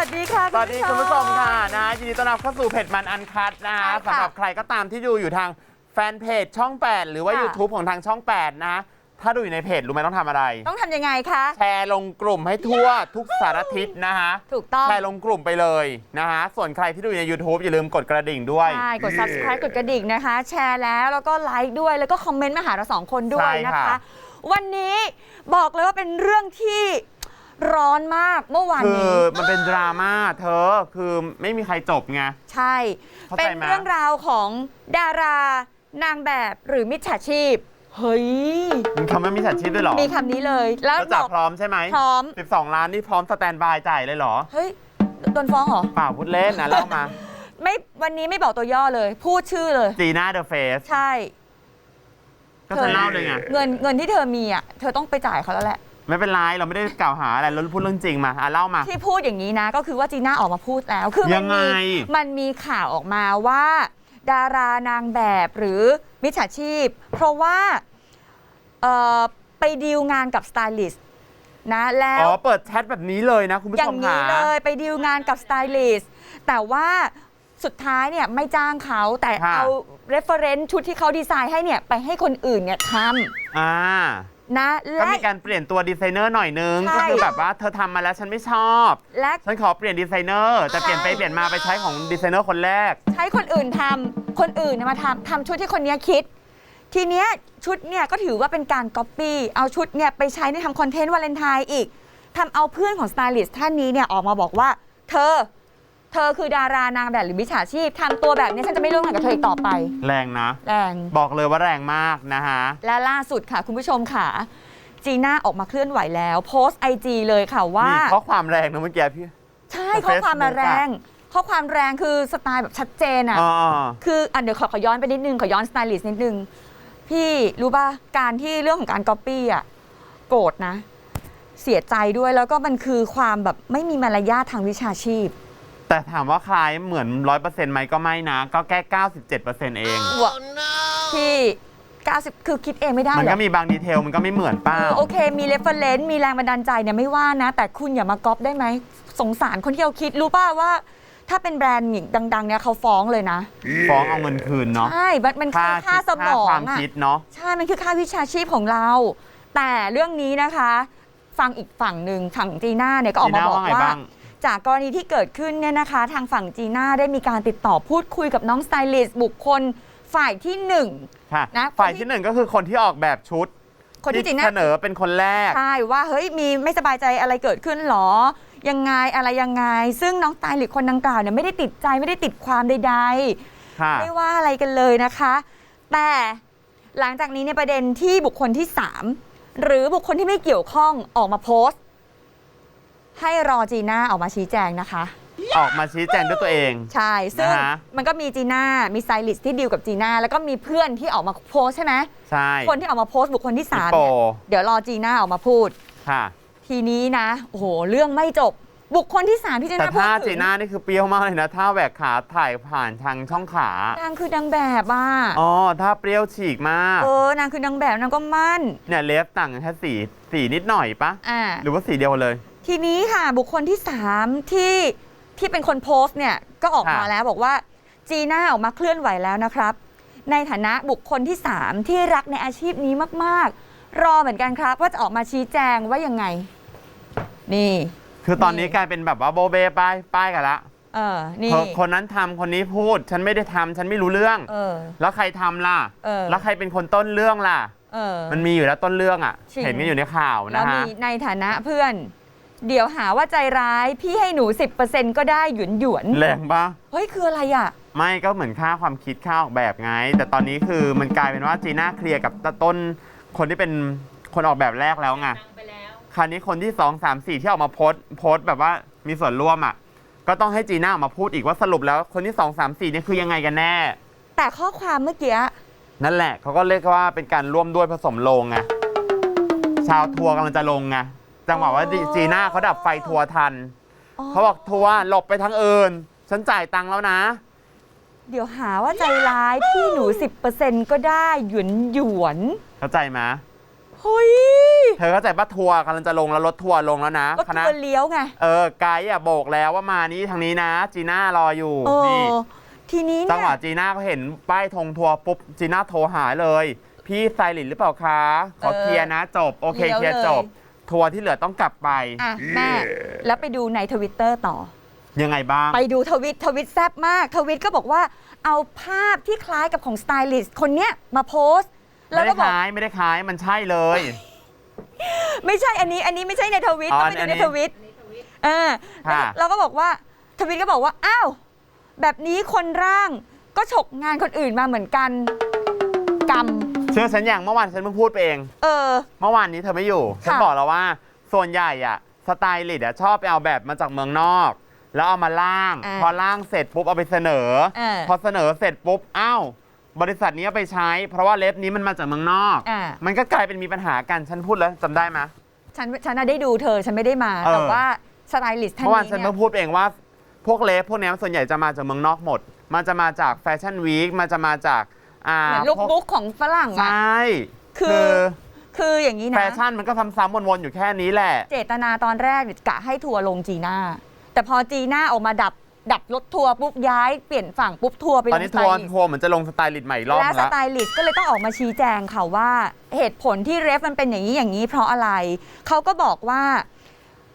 วัสดีค่ะสวัสดีคุณผู้ชมค่ะนะยินดีต้อนรับเข้าสู่เพจมันอันคัดนะใช่ค่ะสำหรับใครก็ตามที่ดูอยู่ทางแฟนเพจช่อง 8 หรือว่าค่ะ YouTube ของทางช่อง 8 นะถ้าดูอยู่ในเพจรู้ไหมต้องทำอะไร ต้องทำยังไงคะ แชร์ลงกลุ่มให้ทั่วทุกสารทิศนะฮะถูกต้อง แชร์ลงกลุ่มไปเลยนะฮะส่วนใครที่ดูอยู่ใน YouTube อย่าลืมกดกระดิ่งด้วย ใช่ กด subscribe กดกระดิ่งนะคะ แชร์แล้วแล้วก็ไลค์ด้วยแล้วก็คอมเมนต์มาหาเราสองคนด้วยใช่นะค่ะคะ วันนี้บอกเลยว่าเป็นเรื่องที่ ร้อนมากเมื่อวานคือนี้มันเป็นดราม่าเธอคือไม่มีใครจบไง ใช่ เข้าใจเป็นไหม เรื่องราวของดารานางแบบหรือมิจฉาชีพ เฮ้ย มันคำว่ามีสัตว์ชีพด้วยเหรอมีคำนี้เลย แล้วแล้วบจับอก พร้อมใช่ไหมพร้อม 12 ล้านนี่พร้อมสแตนบายจ่ายเลยเหรอเฮ้ย โดนฟ้องเหรอ เปล่าพูดเล่นนะเล่ามา ไม่วันนี้ไม่บอกตัวย่อเลย พูดชื่อเลย จีน่าเดอะเฟสใช่ ก็จะเล่าเลยไง เงินเงินที่เธอมีอะ เธอต้องไปจ่ายเขาแล้วแหละ ไม่เป็นไรเราไม่ได้กล่าวหาอะไรเราพูดเรื่องจริงมาอะเล่ามา ที่พูดอย่างนี้นะ ก็คือว่าจีน่าออกมาพูดแล้ว คือยัมันงไง มีมันมีข่าวออกมาว่า ดารานางแบบหรือมิจฉาชีพ เพราะว่าเอ่อไปดีลงานกับสไตลิสต์นะแล้อ๋ว อเปิดแชทแบบนี้เลยนะ คุณผู้อชย่ามงค่ะนี้เลยไปดีลงานกับสไตลิสต์แต่ว่าสุดท้ายเนี่ยไม่จ้างเขาแต่ค่ะ เอา reference ชุดที่เขาดีไซน์ให้เนี่ยไปให้คนอื่นเนี่ยทอ่าำ นะก็และ มีการเปลี่ยนตัวดีไซเนอร์หน่อยนึง ใช่ ก็คือแบบว่าเธอทำมาแล้วฉันไม่ชอบ และฉันขอเปลี่ยนดีไซเนอร์แต่เปลี่ยนไปใช่เปลี่ยนมาไปใช้ของดีไซเนอร์คนแรก ใช้คนอื่นทำคนอื่นเนี่ยมาทำทำชุดที่คนเนี้ยคิด ทีเนี้ยชุดเนี่ยก็ถือว่าเป็นการก๊อปปี้เอาชุดเนี่ยไปใช้ในทำคอนเทนต์วาเลนไทน์อีกทำเอาเพื่อนของสไตลิสต์ท่านนี้เนี่ยออกมาบอกว่า เธอ เธอคือดารานางแบบหรือมิจฉาชีพทำตัวแบบนี้ฉันจะไม่ร่วมงานกับเธออีกต่อไป แรงนะ แรง บอกเลยว่าแรงมากนะฮะ และล่าสุดค่ะ คุณผู้ชมค่ะ จีน่าออกมาเคลื่อนไหวแล้ว โพสต์ไอจีเลยค่ะว่ามีข้อความแรงนะเมื่อกี้พี่ ใช่ในข้อความมา Facebook แรง ข้อความแรงคือสไตล์แบบชัดเจนอะอ๋อคืออะเดี๋ยวขอขอย้อนไปนิดนึงขอย้อนสไตลิสต์นิดนึงพี่รู้ป่ะการที่เรื่องของการก๊อปปี้อะโกรธนะ เสียใจด้วยแล้วก็มันคือความแบบไม่มีมารยาททางวิชาชีพ แต่ถามว่าคล้ายเหมือน100%ไหมก็ไม่นะ ก็แค่97%เองที่ 90 คือคิดเองไม่ได้มันหรก็อกมีบางดีเทลมันก็ไม่เหมือนป้าโอเค มีเรฟเฟรนซ์มีแรงบันดาลใจเนี่ยไม่ว่านะ แต่คุณอย่ามาก๊อปได้ไหม สงสารคนที่เขาคิด รู้ป่ะว่า ถ้าเป็นแบรนด์อย่างดัง ๆ เนี่ยเขาฟ้องเลยนะ ฟ้องเอาเงินคืนเนาะใช่มันมันคือค่าสมอควางมอะ คิดเนาะ ใช่ มันคือค่าวิชาชีพของเรา แต่เรื่องนี้นะคะ ฟังอีกฝั่งหนึ่งฝั่งจีน่าเนี่ยก็ออกมาจีน่าบอกว่าไงว่า บ้าง จากกรณีที่เกิดขึ้นเนี่ยนะคะ ทางฝั่งจีน่าได้มีการติดต่อพูดคุยกับน้องสไตลิสต์บุคคลฝ่ายที่หนึ่งค่ะนะฝ่ายคนที่ที่หนึ่งก็คือคนที่ออกแบบชุด คนที่จีน่าเสนอเป็นคนแรก ใช่ ว่าเฮ้ยมีไม่สบายใจอะไรเกิดขึ้นหรอ ยังไงอะไรยังไง ซึ่งน้องสไตลิสต์คนดังกล่าวเนี่ยไม่ได้ติดใจไม่ได้ติดความใดๆค่ะไม่ว่าอะไรกันเลยนะคะ แต่หลังจากนี้ในยประเด็นที่บุคคลที่ 3 หรือบุคคลที่ไม่เกี่ยวข้องออกมาโพสต์ ให้รอจีน่าออกมาชี้แจงนะคะ ออกมาชี้แจงด้วยตัวเอง ใช่ ซึ่งนะฮะ มันก็มีจีน่า มีไซลิสต์ที่ดีลกับจีน่า แล้วก็มีเพื่อนที่ออกมาโพสต์ใช่ไหม ใช่ คนที่ออกมาโพสต์บุคคลที่ฮิป3โปเนี่ยเดี๋ยวรอจีน่าออกมาพูด ค่ะ ทีนี้นะ โอ้โห เรื่องไม่จบ บุคคลที่3ที่จีแต่น่าพูดถ้าถึจีงน่านี่คือเปรี้ยวมากเลยนะ ถ้าแหวกขาถ่ายผ่านทางช่องขานางคือนางแบบอะอ๋อถ้าเปรี้ยวฉีกมากเออ นางคือนางแบบนางก็มั่น เนี่ยเลฟต่างกันแค่สีสีนิดหน่อยปะอ่า หรือว่าสีเดียวเลย ทีนี้ค่ะบุคคลที่ 3 ที่ที่เป็นคนโพสต์เนี่ยก็ออกมาค่ะแล้วบอกว่าจีน่าออกมาเคลื่อนไหวแล้วนะครับ ในฐานะบุคคลที่ 3 ที่รักในอาชีพนี้มาก ๆ รอเหมือนกันครับ ว่าจะออกมาชี้แจงว่ายังไง นี่ คือตอนนี้นี่กลายเป็นแบบว่าโบเบป้ายป้ายกันละเออนี่คนคนนั้นทำคนนี้พูด ฉันไม่ได้ทำฉันไม่รู้เรื่องเออแล้วใครทำล่ะเออแล้วใครเป็นคนต้นเรื่องล่ะเออมันมีอยู่แล้วต้นเรื่องอะจริงเห็นกันอยู่ในข่าวแล้นะวฮะมีในฐานะเพื่อน เดี๋ยวหาว่าใจร้ายพี่ให้หนู 10%ก็ได้หยวนหยวนๆแรงปะเฮ้ยคืออะไรอะ ไม่ก็เหมือนค่าความคิดค่าออกแบบไง แต่ตอนนี้คือมันกลายเป็นว่าจีน่าเคลียร์กับต้นคนที่เป็นคนออกแบบแรกแล้วไงคราวนี้คนที่2 3 4ที่ออกมาโพสต์โพสต์แบบว่ามีส่วนร่วมอะก็ต้องให้จีน่าออกมาพูดอีกว่าสรุปแล้วคนที่2 3 4นี่คือยังไงกันแน่ แต่ข้อความเมื่อกี้นั่นแหละเขาก็เรียกว่าเป็นการร่วมด้วยผสมลงไงชาวทัวร์กำลังจะลงไง จังหวะว่าจีน่าเขาดับไฟทัวร์ทันอ๋อเขาบอกทัวร์หลบไปทางอื่น ฉันจ่ายตังค์แล้วนะ เดี๋ยวหาว่าใจร้ายพี่หนู 10%ก็ได้หยวนหยวนเข้าใจไหมๆเฮ้ย เธอเข้าใจปะทัวร์กำลังจะลงแล้วรถทัวร์ลงแล้วนะก็คณะตัวเลี้ยวไง เออไกด์อะโบกแล้วว่ามานี้ทางนี้นะ จีน่ารออยู่เอนี่อทีนี้จังเนี่หวะยจีน่าเขาเห็นป้ายธงทัวร์ปุ๊บจีน่าโทรหาเลย พี่ไซรินหรือเปล่าคะ ขอเออเคลียร์นะจบ โอเคเลี้ยวเคลียร์เลยจบ ทัวร์ที่เหลือต้องกลับไป อะแม่ แล้วไปดูในทวิตเตอร์ต่อ ยังไงบ้าง ไปดูทวิตทวิตแซบมาก ทวิตก็บอกว่าเอาภาพที่คล้ายกับของสไตลิสต์คนเนี้ยมาโพสต์ แล้ไม่วได้ก็บอกขายไม่ได้ขายมันใช่เลย ไม่ใช่อันนี้อันนี้ไม่ใช่ในทวิตอ๋อต้องไปอัดูนนี้ในทวิตเออค่ะ เราก็บอกว่าทวิตก็บอกว่าอ้าวแบบนี้คนร่างก็ฉกงานคนอื่นมาเหมือนกันกรรม เชื่อฉันอย่างเมื่อวานฉันเพิ่งพูดไปเอง เออ เมื่อวานนี้เธอไม่อยู่ ฉันค่ะบอกแล้วว่า ส่วนใหญ่อะสไตลิสต์อะชอบไปเอาแบบมาจากเมืองนอก แล้วเอามาล่าง อ่าพอล่างเสร็จปุ๊บเอาไปเสนอเออพอเสนอเสร็จปุ๊บอ้าวบริษัทนี้เอาไปใช้ เพราะว่าเล็บนี้มันมาจากเมืองนอก อ่ามันก็กลายเป็นมีปัญหากันฉันพูดแล้วจำได้ไหม ฉันฉันน่ะได้ดูเธอฉันไม่ได้มา เออ แต่ว่าสไตลิสต์ท่านเมื่อวานนี้ฉันเนี่เพิ่ยงพูดเองว่า พวกเล็บพวกเนี้ยส่วนใหญ่จะมาจากเมืองนอกหมด มันจะมาจากแฟชั่นวีคมันจะมาจาก อ่าเหมือนลุคพวบุ๊กของฝรั่งใชอะ่คือคืออย่างนี้แฟนะ ชั่นมันก็ซ้ำๆวนๆอยู่แค่นี้แหละ เจตนาตอนแรกเนี่ยกะให้ทัวร์ลงจีน่า แต่พอจีน่าออกมาดับดับรถทัวร์ปุ๊บย้ายเปลี่ยนฝั่งปุ๊บทัวร์ไปตลอนงนี้สไตทัวร์ลิสต์ทัวร์เหมือนจะลงสไตล์ลิสต์ใหม่อีกรอบและนึงสละ ไตลิสต์ก็เลยต้องออกมาชี้แจงค่ะว่า เหตุผลที่เรฟมันเป็นอย่างนี้อย่างนี้เพราะอะไร เขาก็บอกว่า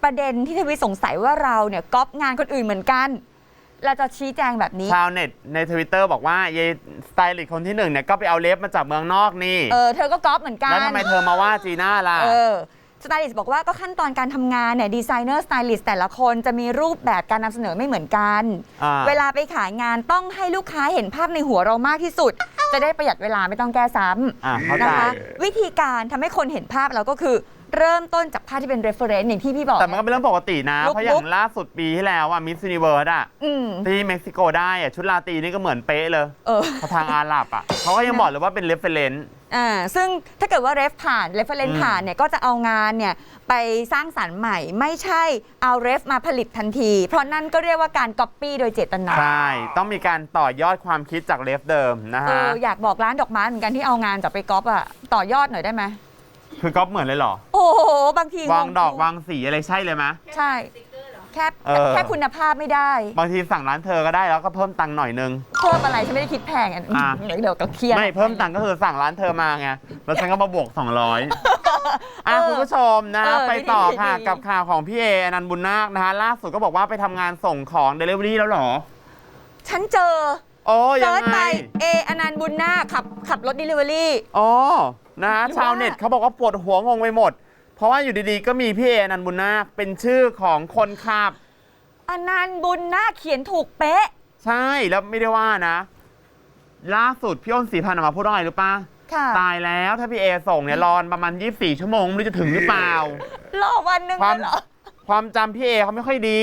ประเด็นที่ทวีตสงสัยว่าเราเนี่ยก๊อปงานคนอื่นเหมือนกัน เราจะชี้แจงแบบนี้ ชาวเน็ตในทวิตเตอร์บอกว่าเยสไตลิสต์คนที่หนึ่งเนี่ยก็ไปเอาเล็บมาจากเมืองนอกนี่ เออเธอก็ก๊อปเหมือนกัน แล้วทำไมเธอมาว่าจีน่าล่ะ เออสไตลิสต์บอกว่าก็ขั้นตอนการทำงานเนี่ยดีไซเนอร์สไตลิสต์แต่ละคนจะมีรูปแบบการนำเสนอไม่เหมือนกัน อ่า เวลาไปขายงานต้องให้ลูกค้าเห็นภาพในหัวเรามากที่สุด จะได้ประหยัดเวลาไม่ต้องแก้ซ้อ่าเข้าำใจ นะคะวิธีการทำให้คนเห็นภาพเราก็คือเริ่มต้นจากภาพที่เป็น reference อย่างที่พี่บอก แต่มันก็เป็นเรื่องปกตินะ ลุคเพราะอย่างล่าสุดปีที่แล้วอะมิส s ูนิเวิร์สอะอืม ที่เม็กซิโกได้อะชุดลาตรีนี่ก็เหมือนเป๊ะเลยเออพอทางอาหรับอะเขาก็ยังบอกเลยว่าเป็นเรฟเฟรนซ์อ่าซึ่งถ้าเกิดว่า ref ผ่าน reference อืม ผ่านเนี่ยก็จะเอางานเนี่ยไปสร้างสรรค์ใหม่ ไม่ใช่เอา ref มาผลิตทันที เพราะนั่นก็เรียกว่าการ copy โดยเจตนาใช่ ต้องมีการต่อยอดความคิดจากเรฟเดิมนะเอฮะ ออยากบอกร้านดอกไม้เหมือนกันที่เอางานจากไปก๊อปอะต่อยอดหน่อยได้ไหม คือก๊อปเหมือนเลยเหรอ โอ้โห บางทีวางดอกวางสีอะไรใช่เลยไหม ใช่ แค่เออ แค่คุณภาพไม่ได้ บางทีสั่งร้านเธอก็ได้แล้วก็เพิ่มตังค์หน่อยนึง เพิ่มอะไรฉันไม่ได้คิดแพงอะอะ เดี๋ยวเดี๋ยวก็เครียด ไม่เพิ่มตังค์ก็คือสั่งร้านเธอมาไง แล้วฉันก็มาบวก 200อะเออคุณผู้ชมนะ เออไปต่อดีๆค่ะดีๆ กับข่าวของพี่เออนันต์บุญนาคนะฮะล่าสุดก็บอกว่าไปทำงานส่งของ Delivery แล้วเหรอ ฉันเจอ โอ้ยัเซิงร์ชไง ไปเออนันต์บุญนาคขับขับรถ delivery อ๋อ นะฮะหรือว่า ชาวเน็ตเขาบอกว่าปวดหัวงงไปหมด เพราะว่าอยู่ดีๆ ก็มีพี่เออนันต์บุญนาคเป็นชื่อของคนขับ อนันต์บุญนาคเขียนถูกเป๊ะ ใช่ แล้วไม่ได้ว่านะ ล่าสุดพี่อ้นสีพันธ์ออกมาพูดว่าไงรู้ปะค่ะ ตายแล้วถ้าพี่เอส่งเนี่ยรอนประมาณ 24 ชั่วโมงไม่รู้จะถึงหรือเปล่า รอวันหนึ่งความเลยเหรอ ความจำพี่เอเขาไม่ค่อยดี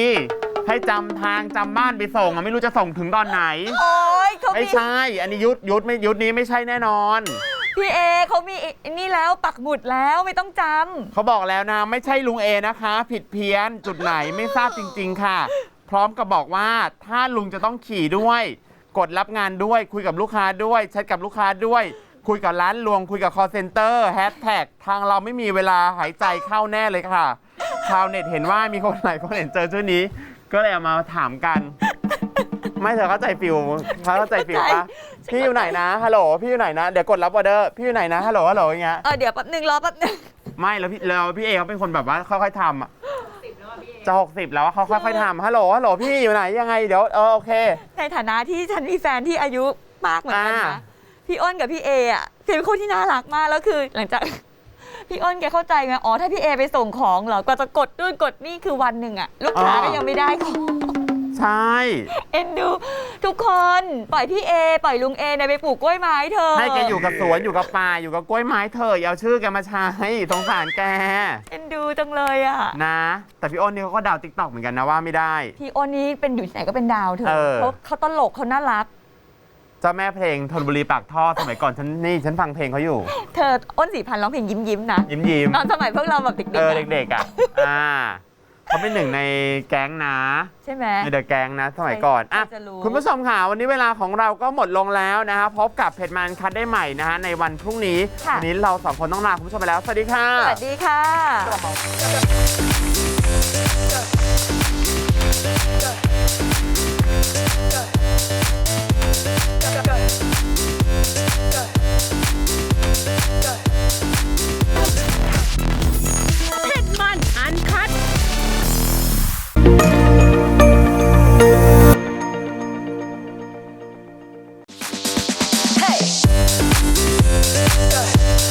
ให้จำทางจำบ้านไปส่งอะไม่รู้จะส่งถึงตอนไหน โอ้ยเขา ไม่มีใช่ อันนี้ยุทธยุทธไม่ยุทธนี้ไม่ใช่แน่นอน พี่เอเขามีไอ้นี่แล้วปักหมุดแล้วไม่ต้องจำเขาบอกแล้วนะ ไม่ใช่ลุงเอนะคะ ผิดเพี้ยนจุดไหนไม่ทราบจริง ๆ ค่ะ พร้อมกับบอกว่าถ้าลุงจะต้องขี่ด้วย กดรับงานด้วยคุยกับลูกค้าด้วยแชทกับลูกค้าด้วย คุยกับร้านรวงคุยกับ call center แฮชแท็กทางเราไม่มีเวลาหายใจเข้าแน่เลยค่ะชาวเน็ตเห็นว่ามีคนไหนคนเห็นเจอชื่อนี้ ก็เลยเอามาถามกัน ไม่เธอเข้าใจฟิลเขาเข้าใจฟิลปะพี่อยู่ไหนนะฮัลโหลพี่อยู่ไหนนะเดี๋ยวกดรับออเดอร์พี่อยู่ไหนนะฮัลโหลฮัลโหลอย่างเงี้ยเออเดี๋ยวแป๊บหนึ่งรอแป๊บหนึงไม่แล้วพี่แล้วพี่เอเขาเป็นคนแบบว่าค่อยๆทำอะจะหกสิบแล้วอะเขาค่อยๆทำฮัลโหลฮัลโหลพี่อยู่ไหนยังไงเดี๋ยวเออโอเค ในฐานะที่ฉันมีแฟนที่อายุมากเหมือนกันอ่านะพี่อ้นกับพี่เออะเป็นคนที่น่ารักมากแล้วคือ หลังจากพี่อ้นแกเข้าใจไงอ๋อถ้าพี่เอไปส่งของเหรอกว่าจะกดนู่นกดนี่คือวันหนึ่งอะลูกค้าก็ยังไม่ได้ของ ใช่ เอ็นดู ทุกคนปล่อยพี่เอ ปล่อยลุงเอเนี่ยไปปลูกกล้วยไม้เธอะให้แกอยู่กับสวนอยู่กับป่าอยู่กับกล้วยไม้เถอะอย่าเอาชื่อแกมาใช้สงสารแก เอ็นดูจังเลยอะ นะ แต่พี่อ้นนี่เขาก็ดาวติ๊กต็อกเหมือนกันนะว่าไม่ได้ พี่อ้นนี้เป็นอยู่ที่ไหนก็เป็นดาวเธเออะอเขาเขาตลกเขาน่ารัก เจ้าแม่เพลงธนบุรีปากท่อสมัยก่อนฉันนี่ฉันฟังเพลงเขาอยู่ เธออ้นสีพันธุ์ร้องเพลงยิ้มยิ้มๆนะ ยิ้มยิ้มตอนสมัยพวกเราแบบเด็กๆเอออะเด็กๆอะ อ่า เขาเป็นหนึ่งในแก๊งนะ ใช่ไหม ในเดอะแก๊งนะสมัยก่อนอะใครจะรู้ คุณผู้ชมค่ะวันนี้เวลาของเราก็หมดลงแล้วนะฮะพบกับเพจมันคัดได้ใหม่นะฮะในวันพรุ่งนี้ ค่ะ วันนี้เราสองคนต้องลาคุณผู้ชมไปแล้ว สวัสดีค่ะ สวัสดีค่ะ